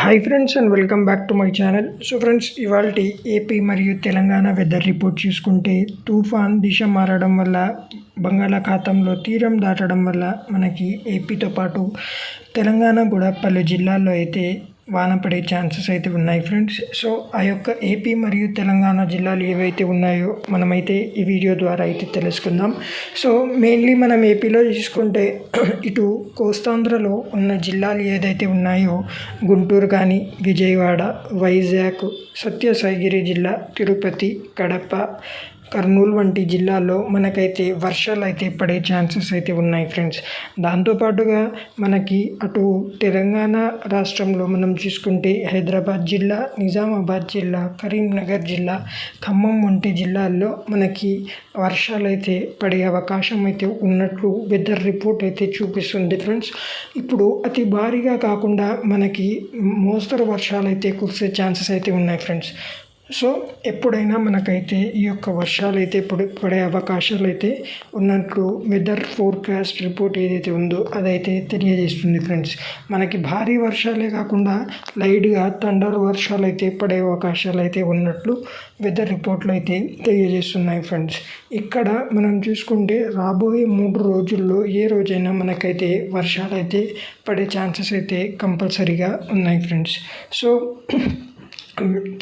Hi friends and welcome back to my channel so friends ఇవాళ AP మరియు Telangana weather report చూసుకుంటే తుఫాన్ దిశ మారడం వల్ల బంగాళాఖాతంలో తీరం దాటడం వల్ల మనకి ఏపీతో పాటు తెలంగాణ కూడా పలు జిల్లాల్లో అయితే వాన పడే ఛాన్సెస్ అయితే ఉన్నాయి ఫ్రెండ్స్. సో ఆ యొక్క ఏపీ మరియు తెలంగాణ జిల్లాలు ఏవైతే ఉన్నాయో మనమైతే ఈ వీడియో ద్వారా అయితే తెలుసుకుందాం. సో మెయిన్లీ మనం ఏపీలో చూసుకుంటే ఇటు కోస్తాంధ్రలో ఉన్న జిల్లాలు ఏదైతే ఉన్నాయో గుంటూరు కానీ విజయవాడ వైజాగ్ సత్యసాయిగిరి జిల్లా తిరుపతి కడప కర్నూలు వంటి జిల్లాల్లో మనకైతే వర్షాలు అయితే పడే ఛాన్సెస్ అయితే ఉన్నాయి ఫ్రెండ్స్. దాంతోపాటుగా మనకి అటు తెలంగాణ రాష్ట్రంలో మనం చూసుకుంటే హైదరాబాద్ జిల్లా నిజామాబాద్ జిల్లా కరీంనగర్ జిల్లా ఖమ్మం వంటి జిల్లాల్లో మనకి వర్షాలు అయితే పడే అవకాశం అయితే ఉన్నట్లు వెదర్ రిపోర్ట్ అయితే చూపిస్తుంది ఫ్రెండ్స్. ఇప్పుడు అతి భారీగా కాకుండా మనకి మోస్తరు వర్షాలు అయితే కురిసే ఛాన్సెస్ అయితే ఉన్నాయి ఫ్రెండ్స్. సో ఎప్పుడైనా మనకైతే ఈ యొక్క వర్షాలు అయితే ఇప్పుడు పడే అవకాశాలు అయితే ఉన్నట్లు వెదర్ ఫోర్కాస్ట్ రిపోర్ట్ ఏదైతే ఉందో అదైతే తెలియజేస్తుంది ఫ్రెండ్స్. మనకి భారీ వర్షాలే కాకుండా లైట్గా థండర్ వర్షాలు అయితే పడే అవకాశాలు అయితే ఉన్నట్లు వెదర్ రిపోర్ట్లు అయితే తెలియజేస్తున్నాయి ఫ్రెండ్స్. ఇక్కడ మనం చూసుకుంటే రాబోయే మూడు రోజుల్లో ఏ రోజైనా మనకైతే వర్షాలు అయితే పడే ఛాన్సెస్ అయితే కంపల్సరీగా ఉన్నాయి ఫ్రెండ్స్. సో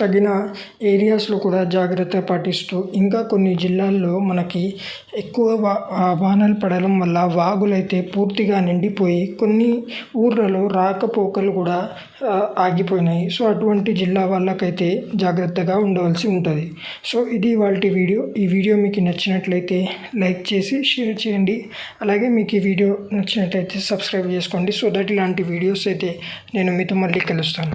తగిన ఏరియాస్లో కూడా జాగ్రత్త పాటిస్తూ ఇంకా కొన్ని జిల్లాల్లో మనకి ఎక్కువ వా వానలు పడడం వల్ల వాగులైతే పూర్తిగా నిండిపోయి కొన్ని ఊర్లలో రాకపోకలు కూడా ఆగిపోయినాయి. సో అటువంటి జిల్లా వాళ్ళకైతే జాగ్రత్తగా ఉండవలసి ఉంటుంది. సో ఇది వాళ్ళ వీడియో. ఈ వీడియో మీకు నచ్చినట్లయితే లైక్ చేసి షేర్ చేయండి. అలాగే మీకు ఈ వీడియో నచ్చినట్లయితే సబ్స్క్రైబ్ చేసుకోండి. సో దట్ ఇలాంటి వీడియోస్ అయితే నేను మీతో మళ్ళీ కలుస్తాను.